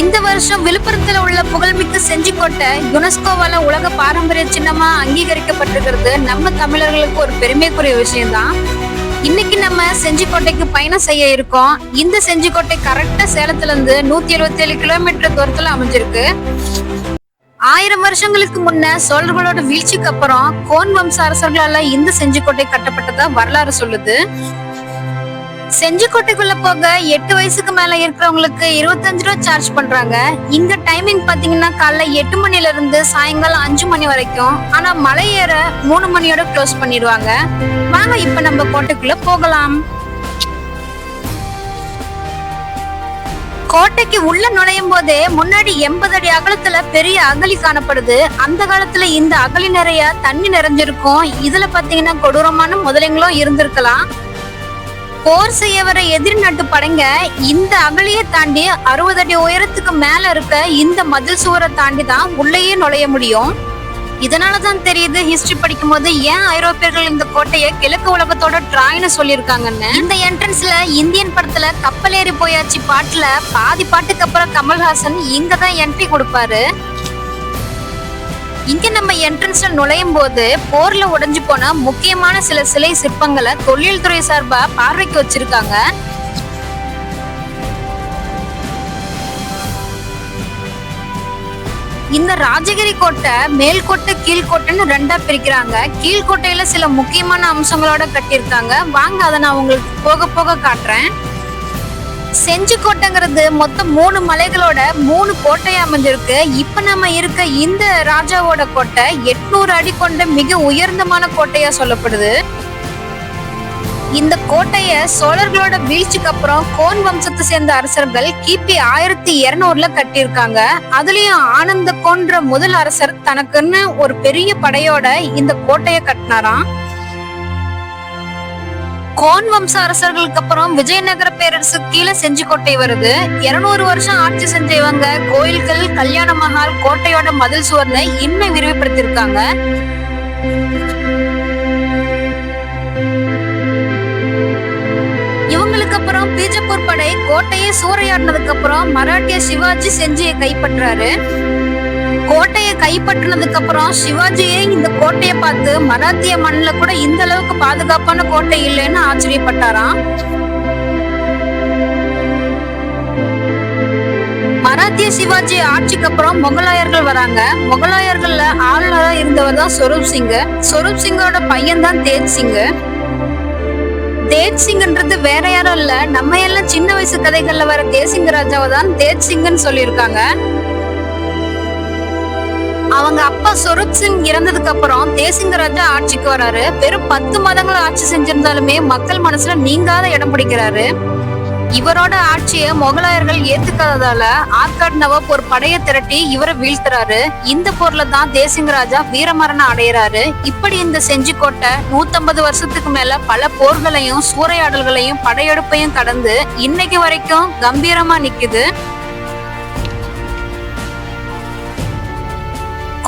இந்த வருஷம் விழுப்புரத்துல உள்ள புகழ்மிக்க செஞ்சிக்கோட்டை யுனெஸ்கோவால உலக பாரம்பரிய சின்னமா அங்கீகரிக்கப்பட்டிருக்கிறது. நம்ம தமிழர்களுக்கு ஒரு பெருமைக்குரிய விஷயம்தான். இன்னைக்கு நம்ம செஞ்சிக்கோட்டைக்கு பயணம் செய்ய இருக்கோம். இந்த செஞ்சிக்கோட்டை கரெக்டா சேலத்துல இருந்து நூத்தி எழுபத்தி ஏழு கிலோமீட்டர் தூரத்துல அமைஞ்சிருக்கு. ஆயிரம் வருஷங்களுக்கு முன்ன சோழர்களோட வீழ்ச்சிக்கு அப்புறம் கோன் வம்ச அரசர்களால இந்த செஞ்சிக்கோட்டை கட்டப்பட்டதா வரலாறு சொல்லுது. செஞ்சிக்கோட்டைக்குள்ள போக எட்டு வயசுக்கு மேல இருக்கிறவங்களுக்கு இருபத்தஞ்சு ரூபா சார்ஜ் பண்றாங்க. இங்க டைமிங் பாத்தீங்கன்னா காலைல எட்டு மணில இருந்து சாயங்காலம் அஞ்சு மணி வரைக்கும். ஆனா மலை ஏற மூணு மணியோட க்ளோஸ் பண்ணிடுவாங்க. வாங்க இப்ப நம்ம கோட்டைக்குள்ள போகலாம். கோட்டைக்கு உள்ள நுழையும் போதே முன்னாடி எண்பது அடி அகலத்துல பெரிய அகழி காணப்படுது. அந்த காலத்துல இந்த அகழி நிறைய தண்ணி நிறைஞ்சிருக்கும். இதுல பாத்தீங்கன்னா கொடூரமான முதலைங்களும் இருந்திருக்கலாம். போர் செய்ய வர எதிரி நாட்டு படைங்க இந்த அகலியை தாண்டி அறுபது அடி உயரத்துக்கு மேல இருக்க இந்த மதில் சுவரை தாண்டி தான் உள்ளேயே நுழைய முடியும். இதனாலதான் தெரியுது ஹிஸ்டரி படிக்கும் போது ஏன் ஐரோப்பியர்கள் இந்த கோட்டையை கிழக்கு உலகத்தோட டிராயின்னு சொல்லியிருக்காங்கன்னு? இந்த என்ட்ரன்ஸ்ல இந்தியன் படத்துல கப்பல் ஏறி போயாச்சு பாட்டுல பாதி பாட்டுக்கு அப்புறம் கமல்ஹாசன் இங்க தான் என்ட்ரி கொடுப்பாரு. இங்க நம்ம என்ட்ரன்ஸ்ல நுழையும் போது போர்ல உடைஞ்சு போன முக்கியமான சில சிலை சிற்பங்களை தொழில் துறை சார்பா பார்வைக்கு வச்சிருக்காங்க. இந்த ராஜகிரி கோட்டை மேல்கோட்டை கீழ்கோட்டைன்னு ரெண்டா பிரிக்கிறாங்க. கீழ்கோட்டையில சில முக்கியமான அம்சங்களோட கட்டியிருக்காங்க. வாங்க அதை நான் உங்களுக்கு போக போக காட்டுறேன். செஞ்சிக்கோட்டைங்கிறது மொத்தம் மூணு மலைகளோட மூணு கோட்டை அமைஞ்சிருக்கு. இப்ப நம்ம இருக்க இந்த ராஜாவோட கோட்டை எட்நூறு அடி கொண்ட மிக உயர்ந்தமான கோட்டையா சொல்லப்படுது. இந்த கோட்டைய சோழர்களோட வீழ்ச்சிக்கு அப்புறம் கோன் வம்சத்தை சேர்ந்த அரசர்கள் கிபி ஆயிரத்தி இருநூறுல கட்டியிருக்காங்க. அதுலயும் ஆனந்த கோன்ற முதல் அரசர் தனக்குன்னு ஒரு பெரிய படையோட இந்த கோட்டையை கட்டினாராம். கோன் வம்ச அரசர்களுக்கு அப்புறம் விஜயநகர பேரரசு கீழே செஞ்சிக்கோட்டை வருது. இருநூறு வருஷம் ஆட்சி செஞ்ச இவங்க கோயில்கள் கல்யாண மஹால் கோட்டையோட மதில் சுவர்னை இன்னும் விரிவுபடுத்தியிருக்காங்க. இவங்களுக்கு அப்புறம் பீஜப்பூர் படை கோட்டையை சூறையாடினதுக்கு அப்புறம் மராட்டிய சிவாஜி செஞ்சியை கைப்பற்றாரு. கோட்டையை கைப்பற்றினதுக்கு அப்புறம் சிவாஜியே இந்த கோட்டையை பார்த்து மராத்திய மண்ணில் கூட இந்த அளவுக்கு பாதுகாப்பான கோட்டை இல்லைன்னு ஆச்சரியப்பட்டாராம். மராத்திய சிவாஜி ஆட்சிக்கு அப்புறம் முகலாயர்கள் வராங்க. முகலாயர்கள்ல ஆளுநரா இருந்தவர் தான் சொரூப் சிங் சொரூப் சிங்கோட பையன் தான் தேஜ் சிங் தேஜ் சிங்ன்றது வேற யாரும் இல்ல. நம்ம எல்லாம் சின்ன வயசு கதைகள்ல வர தேசிங்க ராஜாவை தான் தேஜ் சிங்னு சொல்லியிருக்காங்க. அவங்க அப்பா சொரூப் சிங் இறந்ததுக்கு அப்புறம் தேசிங்க ராஜா ஆட்சிக்கு வராரு. வெறும் பத்து மாதங்கள் ஆட்சி செஞ்சிருந்தாலுமே மக்கள் மனசுல நீங்காத இடம் பிடிக்கிறாரு. இவரோட ஆட்சியை முகலாயர்கள் ஏத்துக்காததால ஆற்காடு நவாப் ஒரு படையை திரட்டி இவரை வீழ்த்துறாரு. இந்த போர்ல தான் தேசிங்க ராஜா வீரமரணம் அடையிறாரு. இப்படி இந்த செஞ்சிக்கோட்டை நூத்தம்பது வருஷத்துக்கு மேல பல போர்களையும் சூறையாடல்களையும் படையெடுப்பையும் கடந்து இன்னைக்கு வரைக்கும் கம்பீரமா நிக்குது.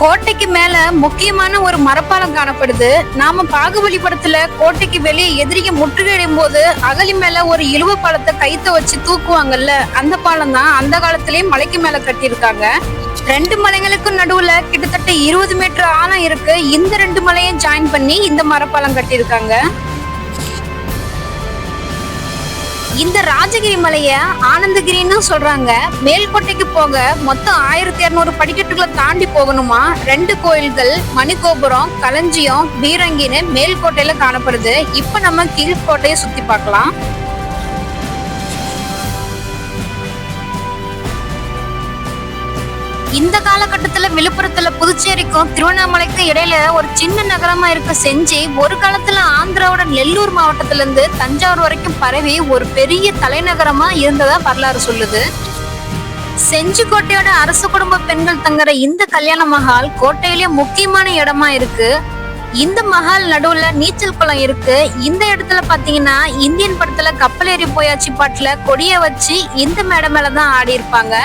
கோட்டைக்கு மேல முக்கியமான ஒரு மரப்பாலம் காணப்படுது. நாம பாகுபலி படத்துல கோட்டைக்கு வெளியே எதிரிக்கு முற்றுகையிடும் போது அகலி மேல ஒரு இழுவ பாலத்தை கைத்த வச்சு தூக்குவாங்கல்ல அந்த பாலம் தான் அந்த காலத்திலயே மலைக்கு மேல கட்டியிருக்காங்க. ரெண்டு மலைகளுக்கும் நடுவுல கிட்டத்தட்ட இருபது மீட்டர் ஆழம் இருக்கு. இந்த ரெண்டு மலையும் ஜாயின் பண்ணி இந்த மரப்பாலம் கட்டியிருக்காங்க. இந்த ராஜகிரி மலைய ஆனந்தகிரின்னு சொல்றாங்க. மேல்கோட்டைக்கு போக மொத்தம் ஆயிரத்தி இருநூறு படிக்கட்டுகளை தாண்டி போகணுமா? ரெண்டு கோயில்கள் மணிகோபுரம் களஞ்சியம் பீரங்கின்னு மேல்கோட்டையில காணப்படுது. இப்ப நம்ம கீழ்கோட்டையை சுத்தி பார்க்கலாம். இந்த காலகட்டத்துல விழுப்புரத்துல புதுச்சேரிக்கும் திருவண்ணாமலைக்கும் இடையில ஒரு சின்ன நகரமா இருக்க செஞ்சி ஒரு காலத்துல ஆந்திராவோட நெல்லூர் மாவட்டத்துல இருந்து தஞ்சாவூர் வரைக்கும் பரவி ஒரு பெரிய தலைநகரமா இருந்ததா வரலாறு சொல்லுது. செஞ்சிக்கோட்டையோட அரச குடும்ப பெண்கள் தங்குற இந்த கல்யாண மஹால் கோட்டையிலேயே முக்கியமான இடமா இருக்கு. இந்த மஹால் நடுவுல நீச்சல் குளம் இருக்கு. இந்த இடத்துல பாத்தீங்கன்னா இந்தியன் படத்துல கப்பல் ஏறி போயாச்சு பாட்டுல கொடிய வச்சு இந்த மேடை மேலதான் ஆடி இருப்பாங்க.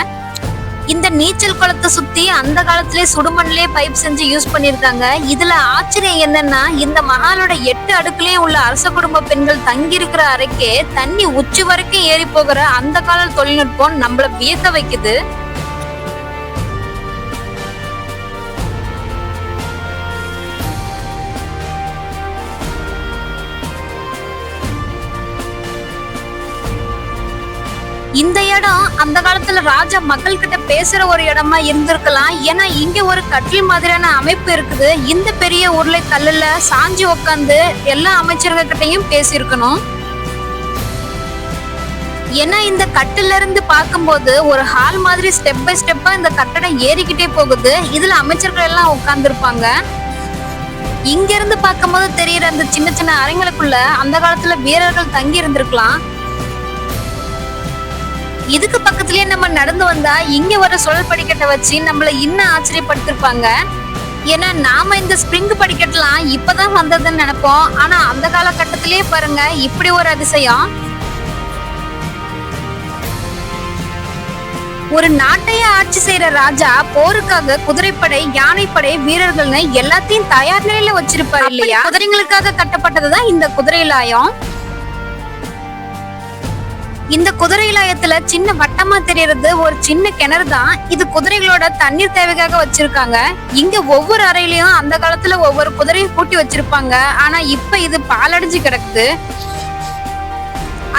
இந்த நீச்சல் குளத்தை சுத்தி அந்த காலத்திலே சுடுமண்ணிலே பைப் செஞ்சு யூஸ் பண்ணிருக்காங்க இதுல ஆச்சரியம் என்னன்னா இந்த மகாலோட எட்டு அடுக்குலயே உள்ள அரச குடும்ப பெண்கள் தங்கி இருக்கிற அறைக்கே தண்ணி உச்சி வரைக்கும் ஏறி போகிற அந்த கால தொழில்நுட்பம் நம்மள வியக்க வைக்குது. இந்த இடம் அந்த காலத்துல ராஜா மக்கள் கிட்ட பேசுற ஒரு இடமா இருந்திருக்கலாம். ஏன்னா இங்க ஒரு கட்டில் மாதிரியான அமைப்பு இருக்குது. இந்த பெரிய உருளை கல்லுல சாஞ்சி உட்காந்து எல்லா அமைச்சர்கள் கிட்டையும் பேசியிருக்கணும். ஏன்னா இந்த கட்டுல இருந்து பார்க்கும்போது ஒரு ஹால் மாதிரி ஸ்டெப் பை ஸ்டெப்பா இந்த கட்டடம் ஏறிக்கிட்டே போகுது. இதுல அமைச்சர்கள் எல்லாம் உட்கார்ந்துருப்பாங்க. இங்க இருந்து பார்க்கும்போது தெரியற அந்த சின்ன சின்ன அறைங்களுக்குள்ள அந்த காலத்துல வீரர்கள் தங்கி இருந்திருக்கலாம். இதுக்கு பக்கத்துலயே நம்ம நடந்து வந்தா இங்க வர சுழல் படிக்கட்டை வச்சு நம்மள இன்னும் ஆச்சரியப்படுத்திருப்பாங்க. ஏன்னா நாம இந்த ஸ்ப்ரிங் படிக்கட்டெல்லாம் இப்பதான் வந்ததுன்னு நினைப்போம். ஆனா அந்த காலகட்டத்திலேயே பாருங்க இப்படி ஒரு அதிசயம். ஒரு நாட்டையே ஆட்சி செய்யற ராஜா போருக்காக குதிரைப்படை யானைப்படை வீரர்கள்னு எல்லாத்தையும் தயார் நிலையில வச்சிருப்பாரு இல்லையா? குதிரைங்களுக்காக கட்டப்பட்டதுதான் இந்த குதிரை லாயம். இந்த குதிரை சின்ன வட்டமா தெரியறது ஒரு சின்ன கிணறு தான் இது குதிரைகளோட தண்ணீர் தேவைக்காக வச்சிருக்காங்க. இங்க ஒவ்வொரு அறையிலயும் அந்த காலத்துல ஒவ்வொரு குதிரையும் பூட்டி வச்சிருப்பாங்க. ஆனா இப்ப இது பாலடைஞ்சு கிடக்குது.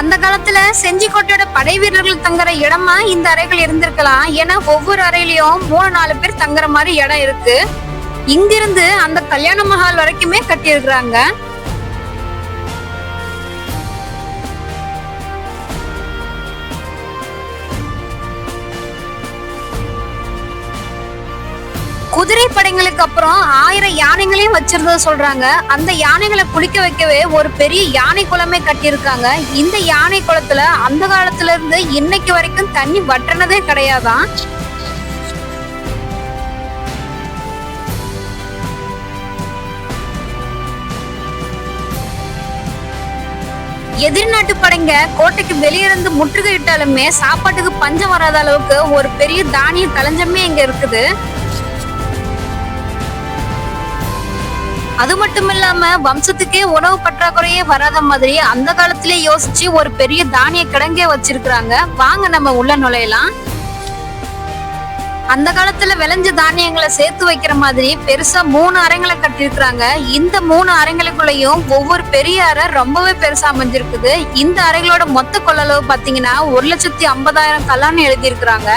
அந்த காலத்துல செஞ்சிக்கோட்டையோட படை வீரர்கள் தங்குற இடமா இந்த அறைகள் இருந்திருக்கலாம். ஏன்னா ஒவ்வொரு அறையிலயும் மூணு நாலு பேர் தங்குற மாதிரி இடம் இருக்கு. இங்கிருந்து அந்த கல்யாண மஹால் வரைக்குமே கட்டியிருக்கிறாங்க. குதிரை படைங்களுக்கு அப்புறம் ஆயிரம் யானைகளையும் வச்சிருந்தது சொல்றாங்க. அந்த யானைகளை குளிக்க வைக்கவே ஒரு பெரிய யானை குளமே கட்டியிருக்காங்க. இந்த யானை குளத்துல அந்த காலத்துல இருந்து இன்னைக்கு வரைக்கும் தண்ணி வற்றினதே கிடையாதான். எதிர்நாட்டு படைங்க கோட்டைக்கு வெளியிருந்து முற்றுகையிட்டாலுமே சாப்பாட்டுக்கு பஞ்சம் வராத அளவுக்கு ஒரு பெரிய தானிய களஞ்சமே இங்க இருக்குது. அது மட்டும் இல்லாம வம்சத்துக்கே உணவு பற்றாக்குறையே வராத மாதிரி அந்த காலத்திலே யோசிச்சு ஒரு பெரிய தானிய கிடங்கே வச்சிருக்கிறாங்க. வாங்க நம்ம உள்ள நுழையலாம். அந்த காலத்துல விளைஞ்ச தானியங்களை சேர்த்து வைக்கிற மாதிரி பெருசா மூணு அறைங்களை கட்டியிருக்கிறாங்க. இந்த மூணு அறைங்களுக்குள்ளேயும் ஒவ்வொரு பெரிய அறை ரொம்பவே பெருசா அமைஞ்சிருக்குது. இந்த அறைகளோட மொத்த கொள்ளளவு பாத்தீங்கன்னா ஒரு லட்சத்தி ஐம்பதாயிரம் கல்லான்னு எழுதியிருக்கிறாங்க.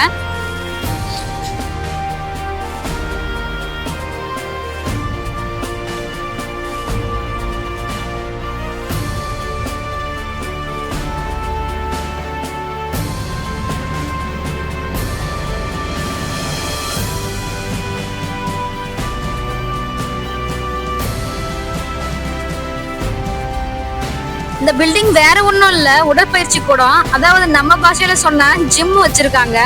இந்த பில்டிங் வேற ஒன்றும் இல்ல. உடற்பயிற்சி கூடம். அதாவது நம்ம பாஷையில சொன்ன ஜிம் வச்சிருக்காங்க.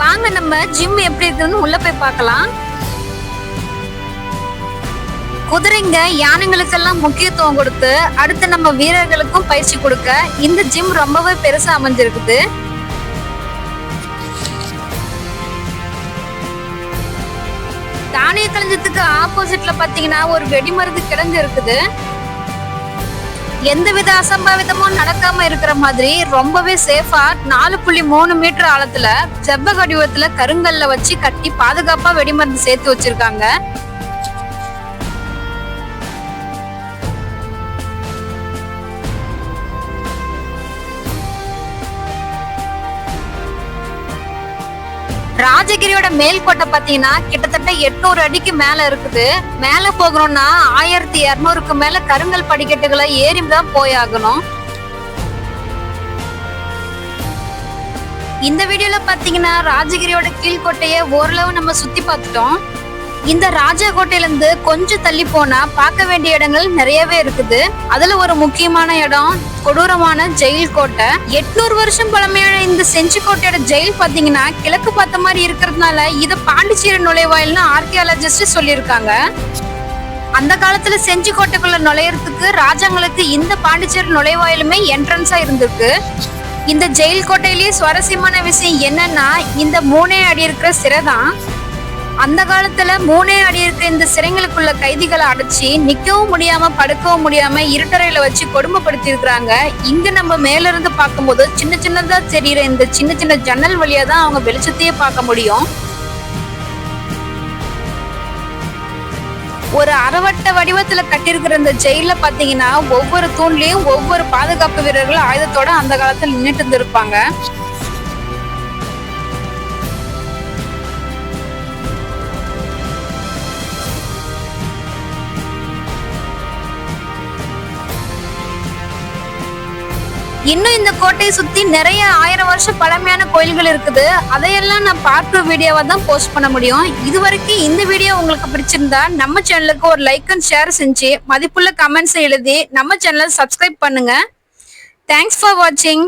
வாங்க நம்ம ஜிம் எப்படி இருக்குன்னு உள்ள போய் பார்க்கலாம். குதிரைங்க யானைங்களுக்கெல்லாம் முக்கியத்துவம் கொடுத்து அடுத்து நம்ம வீரர்களுக்கும் பயிற்சி கொடுக்க இந்த ஜிம் ரொம்பவே பெருசா அமைஞ்சிருக்குது. தானிய களஞ்சத்துக்கு ஆப்போசிட்ல பாத்தீங்கன்னா ஒரு வெடிமருந்து கிடங்கு இருக்குது. எந்தவித அசம்பாவிதமும் நடக்காம இருக்கிற மாதிரி ரொம்பவே சேஃபா நாலு புள்ளி மூணு மீட்டர் ஆழத்துல செவ்வ வடிவத்துல கருங்கல்ல வச்சு கட்டி பாதுகாப்பா வெடிமருந்து சேர்த்து வச்சிருக்காங்க. ராஜகிரியோட மேல்கோட்டை பாத்தீங்கன்னா கிட்டத்தட்ட எட்நூறு அடிக்கு மேல இருக்குது. மேல போகணும்னா ஆயிரத்தி இருநூறுக்கு மேல கருங்கல் படிக்கட்டுகளை ஏறி தான் போயாகணும் இந்த வீடியோல பாத்தீங்கன்னா ராஜகிரியோட கீழ்கோட்டையை ஓரளவு நம்ம சுத்தி பார்த்துட்டோம். இந்த ராஜா இருந்து கொஞ்சம் தள்ளி போனா பார்க்க வேண்டிய இடங்கள் நிறையவே இருக்குது. அதுல ஒரு முக்கியமான இடம் கொடூரமான ஜெயில் கோட்டை. எட்நூறு வருஷம் பழமையான இந்த செஞ்சி கோட்டையோட ஜெயில் பாத்தீங்கன்னா கிழக்கு பார்த்த மாதிரி இருக்கிறதுனால இத பாண்டிச்சேரி நுழைவாயில்னு ஆர்கியாலஜிஸ்ட் சொல்லியிருக்காங்க. அந்த காலத்துல செஞ்சி கோட்டைக்குள்ள நுழையறதுக்கு ராஜாங்களுக்கு இந்த பாண்டிச்சேரி நுழைவாயிலுமே என்ட்ரன்ஸா இருந்திருக்கு. இந்த ஜெயில் கோட்டையிலேயே சுவாரஸ்யமான விஷயம் என்னன்னா இந்த மூணே அடி இருக்கிற சிறை தான். அந்த காலத்துல மூணே அடி இருக்க இந்த சிறைங்களுக்குள்ள கைதிகளை அடைச்சி நிக்கவும் முடியாம படுக்கவும் முடியாம இருட்டறையில வச்சு கொடுமைப்படுத்தி இருக்கிறாங்க இங்க நம்ம மேல இருந்து பார்க்கும்போது சின்ன சின்னதா தெரியுற இந்த சின்ன சின்ன ஜன்னல் வழியா தான் அவங்க வெளிச்சத்தையே பார்க்க முடியும். ஒரு அறவட்ட வடிவத்துல கட்டியிருக்கிற இந்த ஜெயில பாத்தீங்கன்னா ஒவ்வொரு தூண்லயும் ஒவ்வொரு பாதுகாப்பு வீரர்கள் ஆயுதத்தோட அந்த காலத்துல நின்றுட்டு இருந்திருப்பாங்க. இன்னும் இந்த கோட்டையை சுத்தி நிறைய ஆயிரம் வருஷம் பழமையான கோயில்கள் இருக்குது. அதையெல்லாம் நான் பார்ட் டூ தான் போஸ்ட் பண்ண முடியும். இது வரைக்கும் இந்த வீடியோ உங்களுக்கு பிடிச்சிருந்தா நம்ம சேனலுக்கு ஒரு லைக் அண்ட் ஷேர் செஞ்சு மதிப்புள்ள கமெண்ட்ஸ் எழுதி நம்ம சேனலை சப்ஸ்கிரைப் பண்ணுங்க. தேங்க்ஸ் ஃபார் வாட்சிங்